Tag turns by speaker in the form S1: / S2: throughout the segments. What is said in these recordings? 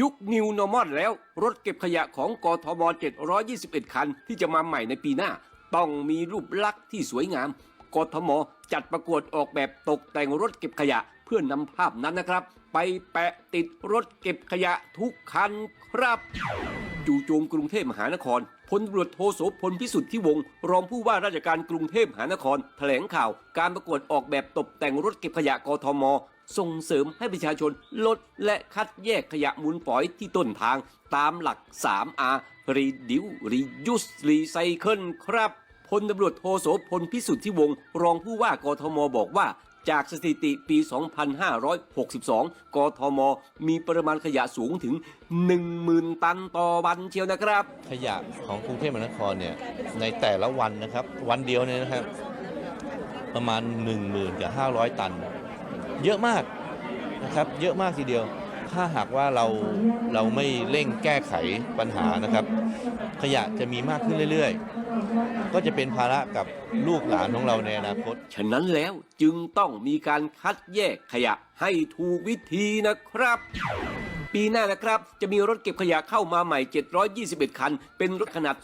S1: ยุค New Normal แล้ว รถเก็บขยะของกทม 721 คัน ที่จะมาใหม่ในปีหน้า ต้องมีรูปลักษณ์ที่สวยงาม กทม จัดประกวดออกแบบตกแต่งรถเก็บขยะ เพื่อนนำภาพนั้นนะครับ ไปแปะติดรถเก็บขยะทุกคันครับ จู่โจมกรุงเทพมหานครพลตำรวจโทโสพลพิสุทธิ์ที่วงศ์รองผู้ว่าราชการกรุงเทพมหานคร แถลงข่าว การประกวดออกแบบตกแต่งรถเก็บขยะกทม ส่งเสริมให้ประชาชนลดและคัดแยกขยะมูลฝอยที่ต้นทางตามหลัก 3R Reduce Reuse Recycle ครับพลตำรวจโทโสพลพิสุทธิ์ทิวงศ์รองผู้ว่ากทมบอกว่าจากสถิติปี 2562 กทม มีปริมาณขยะสูงถึง 10,000 ตันต่อวันเชียวนะครับ
S2: ขยะของกรุงเทพมหานครเนี่ย ในแต่ละวันนะครับ วันเดียวเนี่ยนะครับ ประมาณ 1 0,000กับ500 ตัน เยอะมากนะครับเยอะมากทีเดียว ถ้าหากว่าเราเราไม่เร่งแก้ไขปัญหานะครับ ขยะจะมีมากขึ้นเรื่อยๆ ก็จะเป็นภาระกับลูกหลานของเราในอนาคต
S1: ฉะนั้นแล้วจึงต้องมีการคัดแยกขยะให้ถูกวิธีนะครับ ปีหน้านะครับ จะมีรถเก็บขยะเข้ามาใหม่ 721 คัน เป็นรถขนาด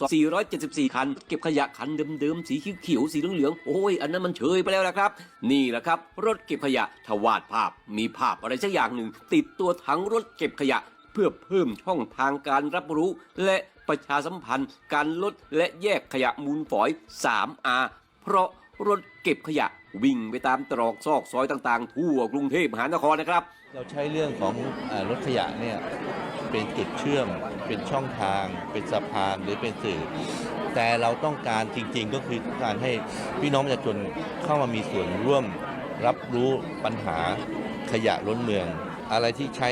S1: 474 คัน เก็บขยะคันเดิมๆ สีเขียวๆ สีเหลืองๆ โอ้ย อันนั้นมันเชยไปแล้วนะครับ นี่แหละครับ รถเก็บขยะถวาดภาพ มีภาพอะไรสักอย่างหนึ่ง ติดตัวถังรถเก็บขยะ เพื่อเพิ่มช่องทางการรับรู้ และประชาสัมพันธ์ การลดและแยกขยะมูลฝอย 3R เพราะรถเก็บขยะ วิ่งไปตามตรอกซอกซอยต่างๆ ทั่วกรุงเทพมหานครนะครับ
S2: เราใช้เรื่องของอรถขยะเนี่ยเป็นจุดเชื่อม เป็นช่องทาง เป็นสะพานหรือเป็นสื่อ แต่เราต้องการจริงๆ ก็คือการให้พี่น้องประชาชนเข้ามามีส่วนร่วมรับรู้ปัญหาขยะล้นเมือง อะไรที่ใช้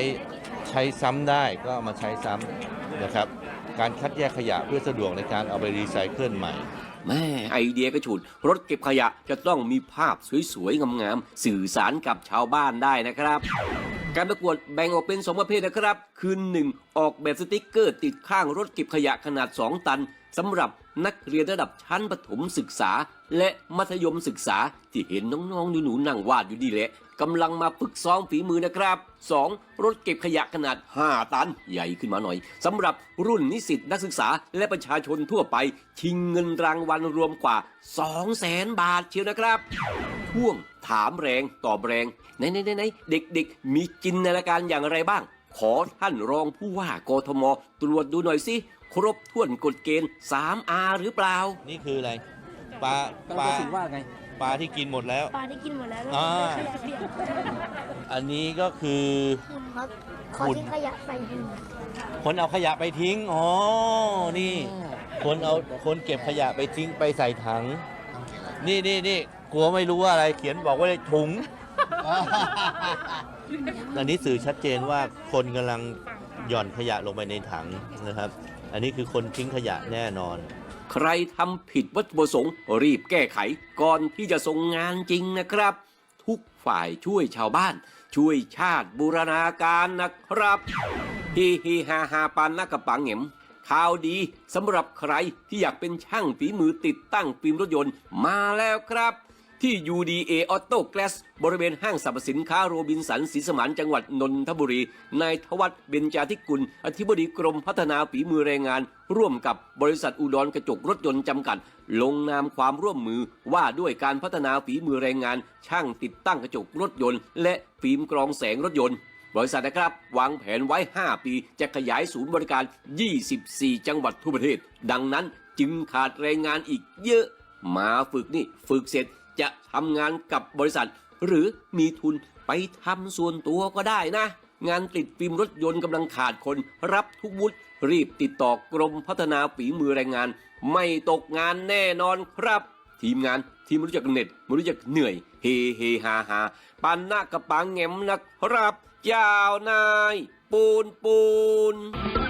S2: ใช้ซ้ำได้ก็เอามาใช้ซ้ำนะครับ การคัดแยกขยะเพื่อสะดวกในการเอาไปรีไซเคิลใหม่
S1: แม่ไอเดียกระฉุด รถเก็บขยะจะต้องมีภาพสวยๆ งามๆ สื่อสารกับชาวบ้านได้นะครับการประกวดแบ่งออกเป็น2ประเภทนะครับ คือ 1. ออกแบบสติกเกอร์ ติดข้างรถเก็บขยะขนาด 2 ตันสำหรับนักเรียนระดับชั้นประถมศึกษา และมัธยมศึกษาที่เห็นน้องๆหนูๆนั่งวาดอยู่ดีแหละ กำลังมาฝึกซ้อมฝีมือนะครับ 2. รถเก็บขยะขนาด 5 ตัน ใหญ่ขึ้นมาหน่อยสำหรับรุ่นนิสิตนักศึกษาและประชาชนทั่วไป ชิงเงินรางวัลรวมกว่า 2 0 0แสนบาทเชียวนะครับช่วงถามแรงตอบแรงไหนไหนไหนไหนเด็กๆ มีจินตนาการอย่างไรบ้าง ขอท่านรองผู้ว่ากทม ตรวจดูหน่อยสิครบถ้วนกฎเกณฑ์ 3R หรือเปล่า
S2: นี่คืออะไรปลา
S3: ต้อง
S2: ปลา
S3: ตัดสินว่าไง
S2: ปลาที่กินหมดแล้ว
S4: ปลาที่กินหมดแล้ว
S2: อ่า
S4: ขยะเปียก
S2: อันนี้ก็คือ
S4: คุณครับขอ
S2: คุณ
S4: ทิ้งขยะไปดี
S2: คนเอาขยะไปทิ้ง อ๋อ นี่ คนเอาคนเก็บขยะไปทิ้งไปใส่ถังนี่นี่นี่กลัวไม่รู้ว่าอะไร เขียนบอกว่าเลยถุง อันนี้สื่อชัดเจนว่าคนกำลังหย่อนขยะลงไปในถังนะครับ อันนี้คือคนทิ้งขยะแน่นอน
S1: ใครทำผิดวัตถุประสงค์รีบแก้ไขก่อนที่จะส่งงานจริงนะครับ ทุกฝ่ายช่วยชาวบ้าน ช่วยชาติบูรณาการนะครับฮีฮีฮาฮาปานนักกระปังเห็มข่าวดีสำหรับใครที่อยากเป็นช่างฝีมือติดตั้งฟิล์มรถยนต์มาแล้วครับ ที่ UDA Auto Glass บริเวณห้างสรรพสินค้าโรบินสันศรีสมานจังหวัดนนทบุรี นายทวัฒเบญจาธิกุล อธิบดีกรมพัฒนาฝีมือแรงงาน ร่วมกับบริษัทอุดรกระจกรถยนต์จำกัด ลงนามความร่วมมือว่าด้วยการพัฒนาฝีมือแรงงาน ช่างติดตั้งกระจกรถยนต์ และฟิล์มกรองแสงรถยนต์บริษัทนะครับ วางแผนไว้ 5 ปี จะขยายศูนย์บริการ 24 จังหวัดทั่วประเทศ ดังนั้นจึงขาดแรงงานอีกเยอะ มาฝึกนี่ ฝึกเสร็จ จะทำงานกับบริษัท หรือมีทุนไปทำส่วนตัวก็ได้นะ งานติดฟิล์มรถยนต์กำลังขาดคนรับทุกวุฒิรีบติดต่อกรมพัฒนาฝีมือแรงงาน ไม่ตกงานแน่นอนครับ ทีมงานที่ไม่รู้จักเหน็ดไม่รู้จักเหนื่อย เฮเฮฮาฮาปันหน้ากระปังแง้มนะครับ เจ้านาย ปูนปูน